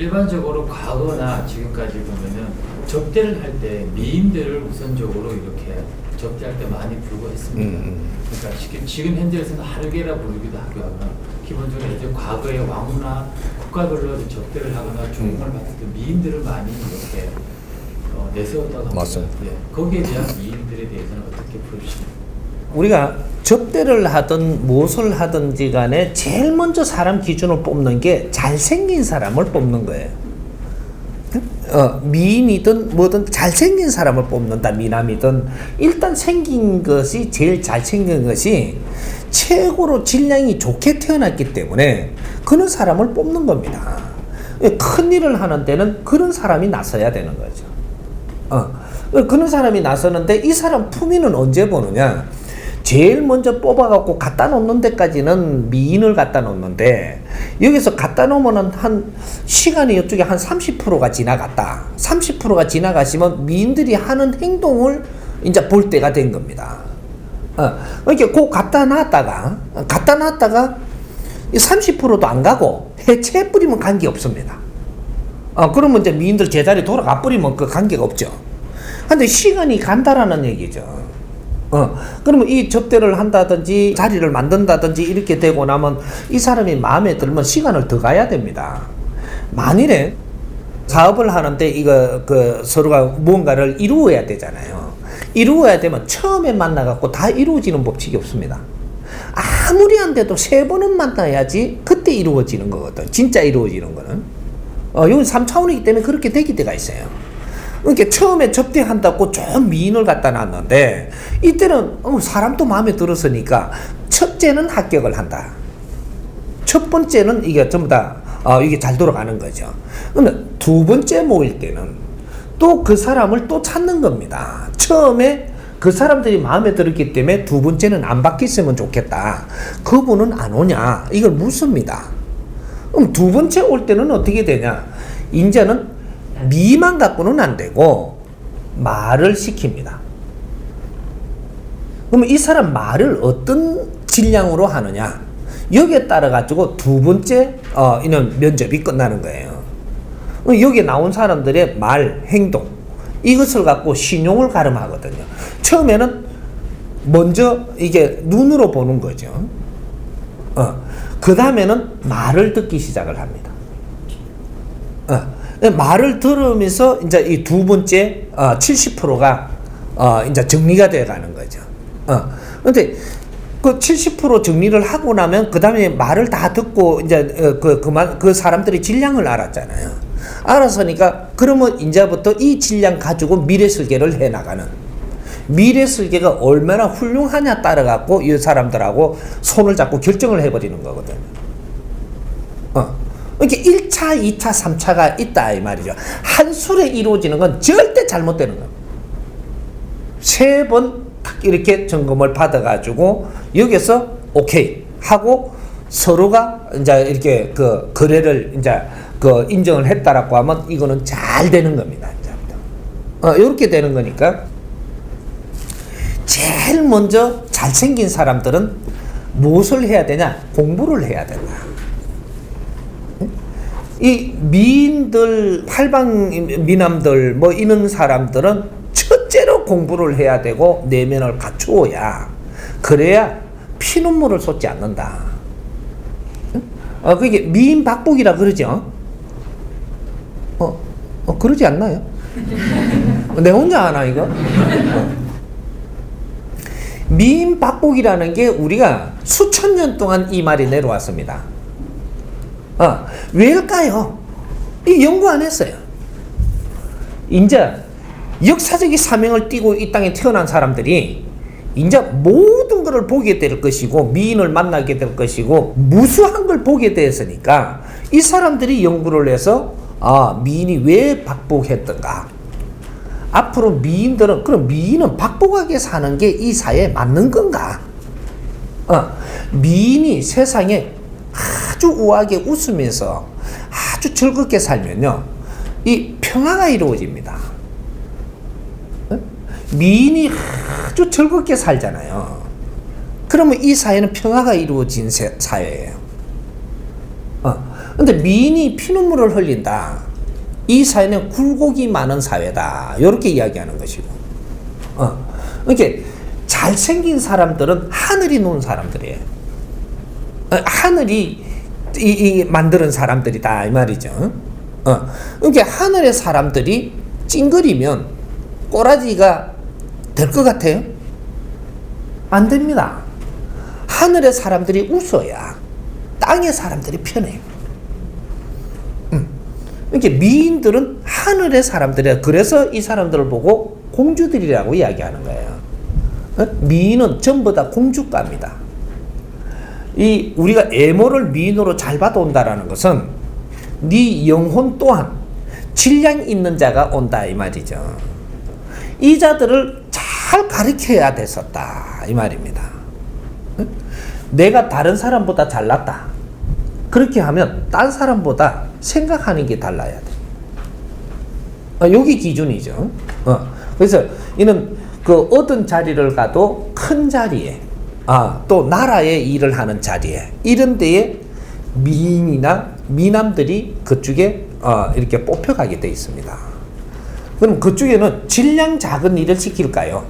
일반적으로 과거나 지금까지 보면은 접대를 할 때 미인들을 우선적으로 이렇게 접대할 때 많이 부르고 했습니다. 음, 음. 그러니까 지금, 지금 현재에서는 하르게라 부르기도 하거나 기본적으로 이제 과거에 왕후나 국가별로 접대를 하거나 중공을 받을 때 미인들을 많이 이렇게 어, 내세웠다고 합니다. 맞습니다. 예, 거기에 대한 미인들에 대해서는 어떻게 보십니까? 우리가 접대를 하든 무엇을 하든지 간에 제일 먼저 사람 기준을 뽑는 게 잘생긴 사람을 뽑는 거예요. 어, 미인이든 뭐든 잘생긴 사람을 뽑는다, 미남이든. 일단 생긴 것이 제일 잘생긴 것이 최고로 질량이 좋게 태어났기 때문에 그런 사람을 뽑는 겁니다. 큰 일을 하는 데는 그런 사람이 나서야 되는 거죠. 어, 그런 사람이 나서는데 이 사람 품위는 언제 보느냐? 제일 먼저 뽑아갖고 갖다 놓는 데까지는 미인을 갖다 놓는데 여기서 갖다 놓으면은 한 시간이 이쪽에 한 30%가 지나갔다. 30%가 지나가시면 미인들이 하는 행동을 이제 볼 때가 된 겁니다. 어, 이렇게 꼭 갖다 놨다가 어, 갖다 놨다가 30%도 안 가고 해체 뿌리면 관계 없습니다. 어, 그러면 이제 미인들 제자리 돌아가 버리면 그 관계가 없죠. 근데 시간이 간다라는 얘기죠. 어, 그러면 이 접대를 한다든지 자리를 만든다든지 이렇게 되고 나면 이 사람이 마음에 들면 시간을 더 가야 됩니다. 만일에 사업을 하는데 이거 그 서로가 무언가를 이루어야 되잖아요. 이루어야 되면 처음에 만나갖고 다 이루어지는 법칙이 없습니다. 아무리 안 돼도 세 번은 만나야지 그때 이루어지는 거거든. 진짜 이루어지는 거는. 어, 여기 3차원이기 때문에 그렇게 되기 때가 있어요. 그러니까 처음에 접대한다고 좀 미인을 갖다 놨는데 이때는 어, 사람도 마음에 들었으니까 첫째는 합격을 한다. 첫 번째는 이게 전부 다 어, 이게 잘 돌아가는 거죠. 근데 두 번째 모일 때는 또 그 사람을 또 찾는 겁니다. 처음에 그 사람들이 마음에 들었기 때문에 두 번째는 안 바뀌었으면 좋겠다. 그분은 안 오냐? 이걸 묻습니다. 그럼 두 번째 올 때는 어떻게 되냐? 이제는 미만 갖고는 안 되고 말을 시킵니다. 그러면 이 사람 말을 어떤 질량으로 하느냐? 여기에 따라 가지고 두 번째 어, 이는 면접이 끝나는 거예요. 여기 나온 사람들의 말, 행동 이것을 갖고 신용을 가름하거든요. 처음에는 먼저 이게 눈으로 보는 거죠. 어, 그 다음에는 말을 듣기 시작을 합니다. 어, 말을 들으면서 이제 이 두 번째 어, 70%가 어, 이제 정리가 돼 가는 거죠. 어, 근데 그 70% 정리를 하고 나면 그 다음에 말을 다 듣고 이제 어, 그 그만 그 사람들이 질량을 알았잖아요. 알았으니까 그러면 이제부터 이 질량 가지고 미래 설계를 해 나가는. 미래 설계가 얼마나 훌륭하냐 따라 갖고 이 사람들하고 손을 잡고 결정을 해버리는 거거든요. 어. 이렇게 1차, 2차, 3차가 있다 이 말이죠. 한 술에 이루어지는 건 절대 잘못되는 겁니다. 세번 이렇게 점검을 받아가지고 여기서 오케이 하고 서로가 이제 이렇게 그 거래를 이제 그 인정을 했다라고 하면 이거는 잘 되는 겁니다. 어, 이렇게 되는 거니까 제일 먼저 잘생긴 사람들은 무엇을 해야 되냐? 공부를 해야 된다. 이 미인들, 팔방 미남들, 뭐 이런 사람들은 첫째로 공부를 해야 되고 내면을 갖추어야 그래야 피눈물을 쏟지 않는다. 어, 그게 미인 박복이라 그러죠. 어, 어 그러지 않나요? 내 혼자 하나 이거? 어. 미인 박복이라는 게 우리가 수천 년 동안 이 말이 내려왔습니다. 어, 왜일까요? 이 연구 안 했어요. 이제 역사적인 사명을 띠고 이 땅에 태어난 사람들이 이제 모든 것을 보게 될 것이고 미인을 만나게 될 것이고 무수한 걸 보게 되었으니까 이 사람들이 연구를 해서 아 미인이 왜 박복했던가 앞으로 미인들은 그럼 미인은 박복하게 사는 게 이 사회에 맞는 건가? 어, 미인이 세상에 아주 우아하게 웃으면서 아주 즐겁게 살면요, 이 평화가 이루어집니다. 어? 미인이 아주 즐겁게 살잖아요. 그러면 이 사회는 평화가 이루어진 세- 사회예요. 어, 근데 미인이 피눈물을 흘린다. 이 사회는 굴곡이 많은 사회다. 이렇게 이야기하는 것이고. 어. 이렇게 잘생긴 사람들은 하늘이 놓은 사람들이에요. 어, 하늘이 이, 이 만드는 사람들이다 이 말이죠. 어. 이렇게 하늘의 사람들이 찡그리면 꼬라지가 될 것 같아요? 안 됩니다. 하늘의 사람들이 웃어야 땅의 사람들이 편해요. 음. 이렇게 미인들은 하늘의 사람들이야. 그래서 이 사람들을 보고 공주들이라고 이야기하는 거예요. 어? 미인은 전부 다 공주가입니다. 이 우리가 애모를 미인으로 잘 받아온다라는 것은 네 영혼 또한 질량 있는 자가 온다 이 말이죠. 이 자들을 잘 가르쳐야 됐었다 이 말입니다. 응? 내가 다른 사람보다 잘났다. 그렇게 하면 딴 사람보다 생각하는 게 달라야 돼. 어, 여기 기준이죠. 어, 그래서 이는 그 어떤 자리를 가도 큰 자리에, 아, 또 나라의 일을 하는 자리에, 이런 데에 미인이나 미남들이 그쪽에 어, 이렇게 뽑혀가게 돼 있습니다. 그럼 그쪽에는 질량 작은 일을 시킬까요?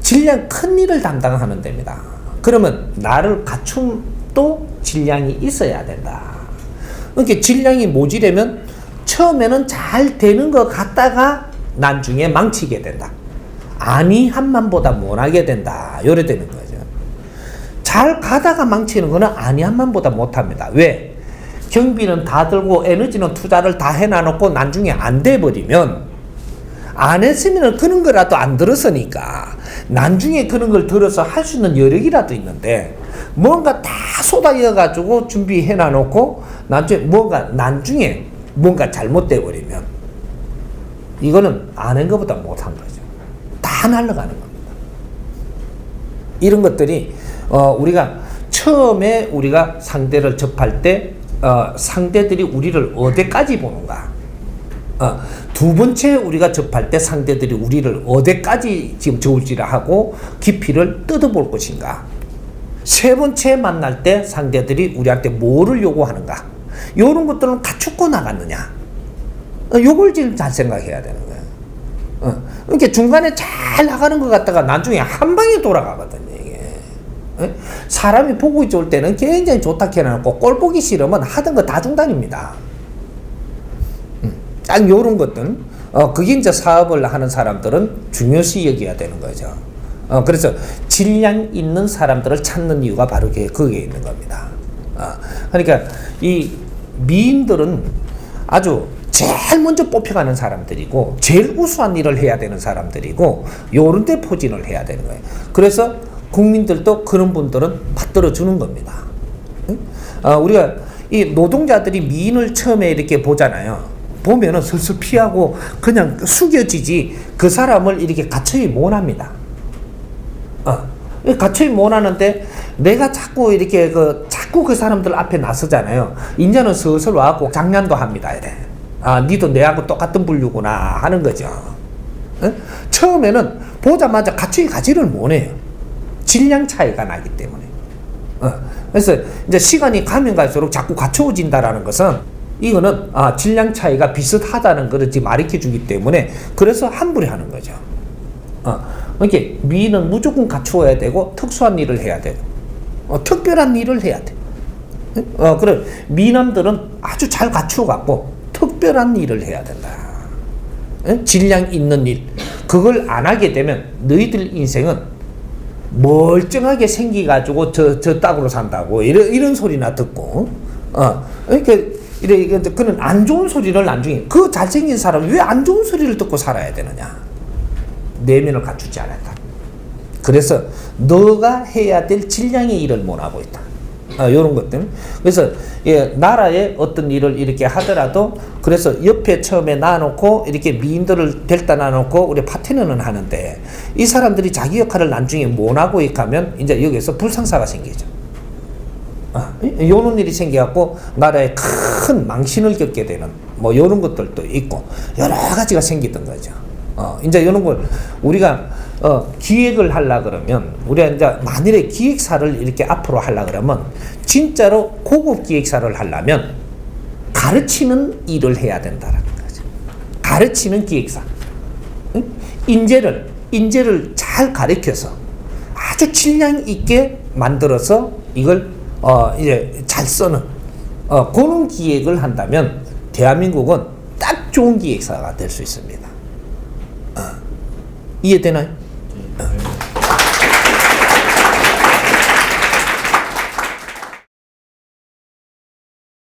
질량 큰 일을 담당하는 데입니다. 그러면 나를 갖춤도 질량이 있어야 된다. 이렇게 질량이 모지려면 처음에는 잘 되는 것 같다가 나중에 망치게 된다. 아니 한만보다 못하게 된다. 요래 되는 거죠. 잘 가다가 망치는 거는 아니 한만보다 못합니다. 왜? 경비는 다 들고 에너지는 투자를 다 해놔놓고 나중에 안 돼버리면 안 했으면 그런 거라도 안 들었으니까 나중에 그런 걸 들어서 할 수 있는 여력이라도 있는데 뭔가 다 쏟아여 가지고 준비해 놔놓고 나중에 뭔가 나중에 뭔가 잘못돼 버리면 이거는 안한 것보다 못한 거죠. 다 날아가는 겁니다. 이런 것들이 어, 우리가 처음에 우리가 상대를 접할 때 어, 상대들이 우리를 어디까지 보는가 어, 두 번째 우리가 접할 때 상대들이 우리를 어디까지 지금 저울질을 하고 깊이를 뜯어볼 것인가. 세 번째 만날 때 상대들이 우리한테 뭐를 요구하는가. 이런 것들은 갖추고 나갔느냐. 어, 요걸 지금 잘 생각해야 되는. 어, 이렇게 중간에 잘 나가는 것 같다가 나중에 한 방에 돌아가거든요. 어? 사람이 보고 좋을 때는 굉장히 좋다 해놓고 꼴 보기 싫으면 하던 거 다 중단입니다. 딱 요런 것들, 어, 그게 이제 사업을 하는 사람들은 중요시 여겨야 되는 거죠. 어, 그래서 질량 있는 사람들을 찾는 이유가 바로 그게 있는 겁니다. 어, 그러니까 이 미인들은 아주 제일 먼저 뽑혀가는 사람들이고, 제일 우수한 일을 해야 되는 사람들이고, 요런 데 포진을 해야 되는 거예요. 그래서 국민들도 그런 분들은 받들어 주는 겁니다. 응? 어, 우리가 이 노동자들이 미인을 처음에 이렇게 보잖아요. 보면은 슬슬 피하고 그냥 숙여지지 그 사람을 이렇게 가처이 못 합니다. 어. 가처이 못 하는데 내가 자꾸 이렇게 그 자꾸 그 사람들 앞에 나서잖아요. 인자는 슬슬 와갖고 장난도 합니다. 이래. 아, 니도 내하고 똑같은 분류구나 하는 거죠. 어? 처음에는 보자마자 가처이 가지를 못해요. 질량 차이가 나기 때문에. 어. 그래서 이제 시간이 가면 갈수록 자꾸 갖춰진다라는 것은 이거는 아, 질량 차이가 비슷하다는 것을 지금 가르쳐 주기 때문에 그래서 함부로 하는 거죠. 어, 이렇게 미는 무조건 갖추어야 되고 특수한 일을 해야 되고 어, 특별한 일을 해야 돼. 어, 그래 미남들은 아주 잘 갖추어 갖고 특별한 일을 해야 된다. 에? 질량 있는 일. 그걸 안 하게 되면 너희들 인생은 멀쩡하게 생기가지고 저, 저 딱으로 산다고 이런, 이런 소리나 듣고 어, 이렇게 이래 이게 그는 안 좋은 소리를 나중에 그 잘생긴 사람이 왜안 좋은 소리를 듣고 살아야 되느냐. 내면을 갖추지 않았다. 그래서 너가 해야 될 질량의 일을 못 하고 있다 아, 이런 것들 그래서 예, 나라의 어떤 일을 이렇게 하더라도 그래서 옆에 처음에 놔놓고 이렇게 미인들을 데려다 놔놓고 우리 파트너는 하는데 이 사람들이 자기 역할을 나중에 못 하고 있다면 이제 여기서 불상사가 생기죠 아, 요런 일이 생겨갖고 나라에 큰 망신을 겪게 되는 뭐 요런 것들도 있고 여러 가지가 생기던 거죠. 어, 이제 이런 걸 우리가 어, 기획을 하려 그러면 우리가 이제 만일에 기획사를 이렇게 앞으로 하려 그러면 진짜로 고급 기획사를 하려면 가르치는 일을 해야 된다라는 거죠. 가르치는 기획사. 응? 인재를 인재를 잘 가르쳐서 아주 질량 있게 만들어서 이걸 어 이제 잘 쓰는 어 그런 기획을 한다면 대한민국은 딱 좋은 기획사가 될 수 있습니다. 어. 이해되나요?